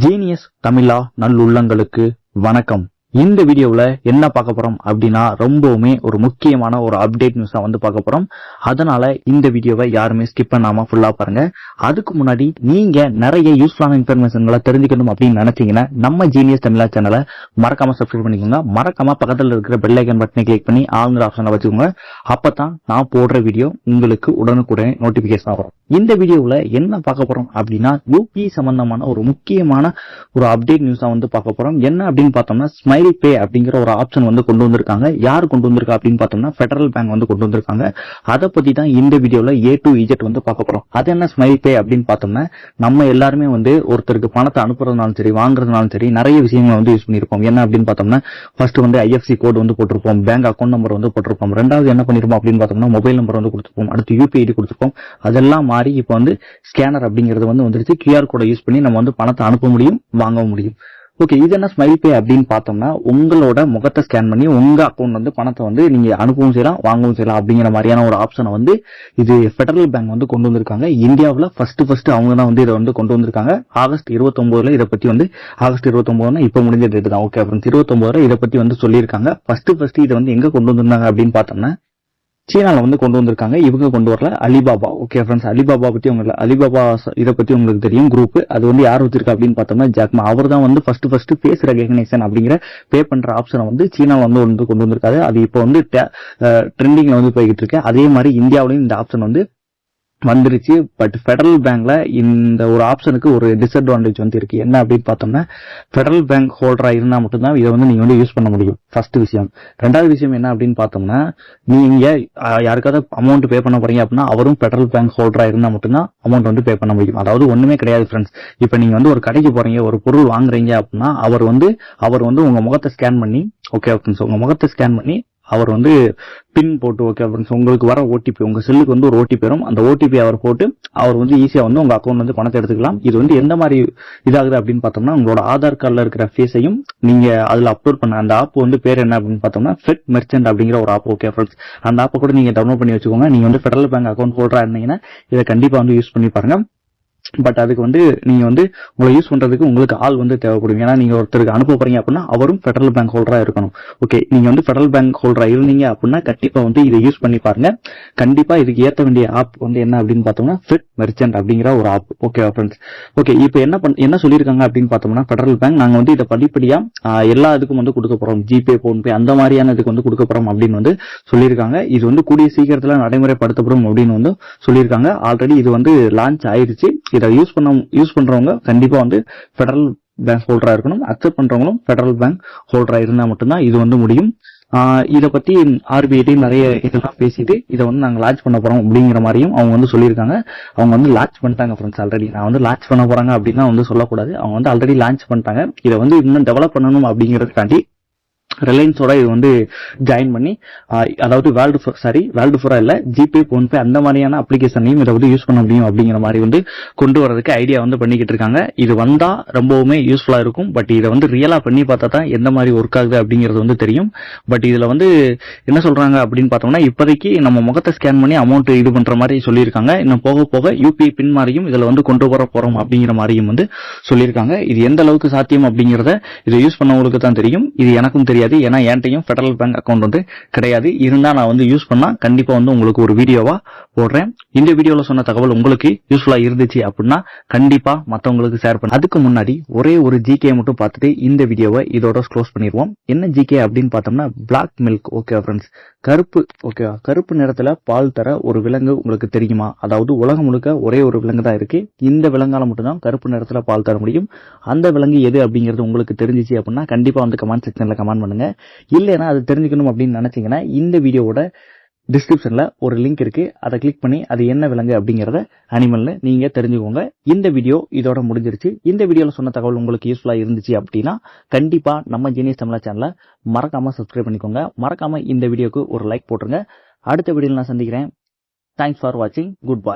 Genius தமிழா நல்லுள்ளங்களுக்கு வணக்கம். இந்த வீடியோவில் என்ன பார்க்க போறோம் அப்படின்னா ரொம்பவுமே ஒரு முக்கியமான ஒரு அப்டேட் நியூஸா வந்து பார்க்க போறோம். அதனால இந்த வீடியோவை யாருமே ஸ்கிப் பண்ணாம ஃபுல்லா பாருங்க. அதுக்கு முன்னாடி நீங்க நிறைய யூஸ்ஃபுல்லான இன்ஃபர்மேஷன்களை தெரிஞ்சுக்கணும் அப்படின்னு நினைச்சீங்கன்னா நம்ம ஜீனியஸ் தமிழா சேனலை மறக்காம சப்ஸ்கிரைப் பண்ணிக்கோங்க. மறக்காம பக்கத்தில் இருக்கிற பெல் ஐக்கன் பட்டனை கிளிக் பண்ணி ஆளுங்கிற ஆப்ஷனை வச்சுக்கோங்க. அப்பதான் நான் போடுற வீடியோ உங்களுக்கு உடனுக்குடனே நோட்டிபிகேஷன் ஆகும் இந்த வீடியோவில் என்ன பார்க்க போகிறோம் அப்படின்னா யூபி சம்பந்தமான ஒரு முக்கியமான ஒரு அப்டேட் நியூஸாக வந்து பார்க்க போகிறோம் என்ன அப்படின்னு பார்த்தோம்னா ஸ்மைல் பே அப்படிங்கிற ஒரு ஆப்ஷன் வந்து கொண்டு வந்திருக்காங்க. யார் கொண்டு வந்திருக்கா அப்படின்னு பார்த்தோம்னா ஃபெடரல் பேங்க் வந்து கொண்டு வந்திருக்காங்க. அதை பற்றி தான் இந்த வீடியோவில் ஏ டு இஜெட் வந்து பார்க்க போகிறோம் அது என்ன ஸ்மைல் பே அப்படின்னு பார்த்தோம்னா நம்ம எல்லாருமே வந்து ஒருத்தருக்கு பணத்தை அனுப்புறதுனாலும் சரி வாங்குறதுனாலும் சரி நிறைய விஷயங்களை வந்து யூஸ் பண்ணியிருப்போம். என்ன அப்படின்னு பார்த்தோம்னா ஃபர்ஸ்ட் வந்து ஐஎஃப்சி கோட் வந்து போட்டிருப்போம் பேங்க் அக்கௌண்ட் நம்பர் வந்து போட்டிருப்போம். ரெண்டாவது என்ன பண்ணிருப்போம் அப்படின்னு பார்த்தோம்னா மொபைல் நம்பர் வந்து கொடுத்துருப்போம். அடுத்து யூபிஐடி கொடுத்துருப்போம். அதெல்லாம் மாறி இப்போ வந்து ஸ்கேனர் அப்படிங்கிறது வந்து வந்துருச்சு. கியூஆர் கோடை யூஸ் பண்ணி நம்ம வந்து பணத்தை அனுப்ப முடியும் வாங்க முடியும். ஓகே இது என்ன ஸ்மைல் பே அப்படின்னு பார்த்தோம்னா உங்களோட முகத்தை ஸ்கேன் பண்ணி உங்க அக்கௌண்ட் வந்து பணத்தை வந்து நீங்க அனுப்பவும் செய்யலாம் வாங்கவும் செய்யலாம் அப்படிங்கிற மாதிரியான ஒரு ஆப்ஷனை வந்து இது ஃபெடரல் பேங்க் வந்து கொண்டு வந்திருக்காங்க. இந்தியாவில் ஃபர்ஸ்ட் ஃபர்ஸ்ட் அவங்க தான் வந்து இதை வந்து கொண்டு வந்திருக்காங்க. ஆகஸ்ட் இருபத்தொன்பதுல இதை பத்தி வந்து ஆகஸ்ட் இருபத்தொன்பதுனா இப்போ முடிஞ்ச டேட் தான். ஓகே அப்புறம் இருபத்தொன்பதுல இதை பத்தி வந்து சொல்லியிருக்காங்க. ஃபர்ஸ்ட் ஃபர்ஸ்ட் இதை வந்து எங்க கொண்டு வந்திருந்தாங்க அப்படின்னு பார்த்தோம்னா சீனாவில் வந்து கொண்டு வந்திருக்காங்க. இவங்க கொண்டு வரல. அலிபாபா ஓகே ஃப்ரெண்ட்ஸ் அலிபாபா பற்றி உங்களுக்கு அலிபாபா இதை பற்றி உங்களுக்கு தெரியும் குரூப் அது வந்து யார் வச்சிருக்கா அப்படின்னு பார்த்தோம்னா ஜாக்மா அவர் தான் வந்து ஃபர்ஸ்ட் ஃபர்ஸ்ட் ஃபேஸ் ரெகக்னேஷன் அப்படிங்கிற பே பண்ணுற ஆப்ஷனை வந்து சீனாவில் வந்து வந்து கொண்டு வந்திருக்காரு. அது இப்போ வந்து ட்ரெண்டிங்கில் வந்து போய்கிட்டு இருக்கு. அதே மாதிரி இந்தியாவிலையும் இந்த ஆப்ஷன் வந்து வந்துருச்சு. பட் ஃபெடரல் பேங்க்ல இந்த ஒரு ஆப்ஷனுக்கு ஒரு டிஸ்அட்வான்டேஜ் வந்து இருக்கு. என்ன அப்படின்னு பார்த்தோம்னா ஃபெடரல் பேங்க் ஹோல்டரா இருந்தா மட்டும்தான் இதை வந்து நீங்க வந்து யூஸ் பண்ண முடியும். ஃபர்ஸ்ட் விஷயம். ரெண்டாவது விஷயம் என்ன அப்படின்னு பார்த்தோம்னா நீங்க யாருக்காவது அமௌண்ட் பே பண்ண போறீங்க அப்படின்னா அவரும் ஃபெடரல் பேங்க் ஹோல்டரா இருந்தா மட்டும்தான் அமௌண்ட் வந்து பே பண்ண முடியும். அதாவது ஒண்ணுமே கிடையாது ஃப்ரெண்ட்ஸ் இப்போ நீங்க வந்து ஒரு கடைக்கு போறீங்க ஒரு பொருள் வாங்குறீங்க அப்படின்னா அவர் வந்து அவர் வந்து உங்க முகத்தை ஸ்கேன் பண்ணி ஓகே ஃப்ரெண்ட்ஸ் உங்க முகத்தை ஸ்கேன் பண்ணி அவர் வந்து பின் போட்டு ஓகே அப்படின்னு உங்களுக்கு வர ஓடிபி உங்க செல்லுக்கு வந்து ஒரு ஓடிபி வரும். அந்த ஓடிபி அவர் போட்டு அவர் வந்து ஈஸியா வந்து உங்க அக்கௌண்ட் வந்து பணத்தை எடுத்துக்கலாம். இது வந்து எந்த மாதிரி இதாகுது அப்படின்னு பார்த்தோம்னா உங்களோட ஆதார் கார்டில் இருக்கிற ஃபேஸையும் நீங்க அதுல அப்லோட் பண்ண அந்த ஆப் வந்து பேர் என்ன அப்படின்னு பார்த்தோம்னா ஃபெட் மெர்ச்சன்ட் அப்படிங்கிற ஒரு ஆப் ஓகே ஃப்ரெண்ட்ஸ் அந்த ஆப்பை கூட நீங்க டவுன்லோட் பண்ணி வச்சுக்கோங்க. நீங்க வந்து ஃபெடரல் பேங்க் அக்கௌண்ட் ஹோல்டரா இருந்தீங்கன்னா இதை கண்டிப்பா வந்து யூஸ் பண்ணி பாருங்க. பட் அதுக்கு வந்து நீங்க வந்து உங்களை யூஸ் பண்றதுக்கு உங்களுக்கு ஆள் வந்து தேவைப்படும். ஏன்னா நீங்க ஒருத்தருக்கு அனுப்ப போறீங்க அப்படின்னா அவரும் ஃபெடரல் பேங்க் ஹோல்டரா இருக்கணும். ஓகே நீங்க வந்து ஃபெடரல் பேங்க் ஹோல்டரா இருந்தீங்க அப்படின்னா கண்டிப்பா வந்து இதை யூஸ் பண்ணி பாருங்க. கண்டிப்பா இதுக்கு ஏத்த வேண்டிய ஆப் வந்து என்ன அப்படின்னு பார்த்தோம்னா ஃபிட் மெர்ச்சன்ட் அப்படிங்கிற ஒரு ஆப் ஓகே ஃப்ரெண்ட்ஸ் ஓகே இப்போ என்ன பண்ண என்ன சொல்லியிருக்காங்க அப்படின்னு பார்த்தோம்னா ஃபெடரல் பேங்க் நாங்க வந்து இதை படிப்படியா எல்லா இதுக்கும் வந்து கொடுக்க போறோம். ஜிபே போன்பே அந்த மாதிரியான இதுக்கு வந்து கொடுக்க போறோம் அப்படின்னு வந்து சொல்லியிருக்காங்க. இது வந்து கூடிய சீக்கிரத்துல நடைமுறைப்படுத்தப்படும் அப்படின்னு வந்து சொல்லியிருக்காங்க. ஆல்ரெடி இது வந்து லான்ச் ஆயிருச்சு. இதை யூஸ் பண்ண யூஸ் பண்றவங்க கண்டிப்பா வந்து ஃபெடரல் பேங்க் ஹோல்டரா இருக்கணும். அக்செப்ட் பண்றவங்களும் ஃபெடரல் பேங்க் ஹோல்டரா இருந்தா மட்டும்தான் இது வந்து முடியும். இதை பத்தி ஆர்பிஐ நிறைய இதெல்லாம் பேசிட்டு இதை வந்து நாங்கள் லான்ச் பண்ண போறோம் அப்படிங்கிற மாதிரியும் அவங்க வந்து சொல்லியிருக்காங்க. அவங்க வந்து லான்ச் பண்ணிட்டாங்க ஃப்ரெண்ட்ஸ் ஆல்ரெடி நான் வந்து லான்ச் பண்ண போறாங்க அப்படின்னா வந்து சொல்லக்கூடாது. அவங்க வந்து ஆல்ரெடி லான்ச் பண்ணிட்டாங்க. இதை வந்து இன்னும் டெவலப் பண்ணணும் அப்படிங்கறதுக்காண்டி ரிலையன்ஸோட இது வந்து ஜாயின் பண்ணி அதாவது வேர்ல்டு சாரி வேர்ல்டு ஃபுரா இல்ல ஜிபே போன்பே அந்த மாதிரியான அப்ளிகேஷனையும் இதை வந்து யூஸ் பண்ண முடியும் அப்படிங்கிற மாதிரி வந்து கொண்டு வரதுக்கு ஐடியா வந்து பண்ணிக்கிட்டு இருக்காங்க. இது வந்தா ரொம்பவுமே யூஸ்ஃபுல்லா இருக்கும். பட் இதை வந்து ரியலா பண்ணி பார்த்தா தான் எந்த மாதிரி ஒர்க் ஆகுது அப்படிங்கிறது வந்து தெரியும். பட் இதுல வந்து என்ன சொல்றாங்க அப்படின்னு பார்த்தோம்னா இப்போதைக்கு நம்ம முகத்தை ஸ்கேன் பண்ணி அமௌண்ட் இது பண்ற மாதிரி சொல்லியிருக்காங்க. இன்னும் போக போக யூபிஐ பின் மாதிரியும் இதுல வந்து கொண்டு வர போறோம் அப்படிங்கிற மாதிரியும் வந்து சொல்லியிருக்காங்க. இது எந்த அளவுக்கு சாத்தியம் அப்படிங்கிறத இதை யூஸ் பண்ணவங்களுக்கு தான் தெரியும். இது எனக்கும் தெரியும் தெரியாது. ஏன்னா என்கிட்டையும் ஃபெடரல் பேங்க் அக்கௌண்ட் வந்து கிடையாது. இருந்தா நான் வந்து யூஸ் பண்ணா கண்டிப்பா வந்து உங்களுக்கு ஒரு வீடியோவா போடுறேன். இந்த வீடியோவில் சொன்ன தகவல் உங்களுக்கு யூஸ்ஃபுல்லா இருந்துச்சு அப்படின்னா கண்டிப்பா மத்தவங்களுக்கு ஷேர் பண்ண. அதுக்கு முன்னாடி ஒரே ஒரு ஜிகே மட்டும் பார்த்துட்டு இந்த வீடியோவை இதோட க்ளோஸ் பண்ணிடுவோம். என்ன ஜிகே அப்படின்னு பார்த்தோம்னா பிளாக் மில்க் ஓகே ஃப்ரெண்ட்ஸ் கருப்பு ஓகேவா கருப்பு நிறத்துல பால் தர ஒரு விலங்கு உங்களுக்கு தெரியுமா? அதாவது உலகம் முழுக்க ஒரே ஒரு விலங்கு தான் இருக்கு. இந்த விலங்கால மட்டும்தான் கருப்பு நிறத்துல பால் தர முடியும். அந்த விலங்கு எது அப்படிங்கிறது உங்களுக்கு தெரிஞ்சிச்சு அப்படின்னா கண்டிப்பா வந்து கமெண்ட் செக்ஷன்ல கமெண்ட் பண்ணுங்க. இல்லைன்னா அது தெரிஞ்சுக்கணும் அப்படின்னு நினைச்சீங்கன்னா இந்த வீடியோவோட டிஸ்கிரிப்ஷனில் ஒரு லிங்க் இருக்கு. அதை கிளிக் பண்ணி அது என்ன விலங்கு அப்படிங்கிறத அனிமலில் நீங்க தெரிஞ்சுக்கோங்க. இந்த வீடியோ இதோட முடிஞ்சிருச்சு. இந்த வீடியோவில் சொன்ன தகவல் உங்களுக்கு யூஸ்ஃபுல்லாக இருந்துச்சு அப்படின்னா கண்டிப்பாக நம்ம ஜீனியஸ் தமிழா சேனலை மறக்காம சப்ஸ்கிரைப் பண்ணிக்கோங்க. மறக்காம இந்த வீடியோக்கு ஒரு லைக் போட்டுருங்க. அடுத்த வீடியோவில் நான் சந்திக்கிறேன். தேங்க்ஸ் ஃபார் வாட்சிங் குட் பாய்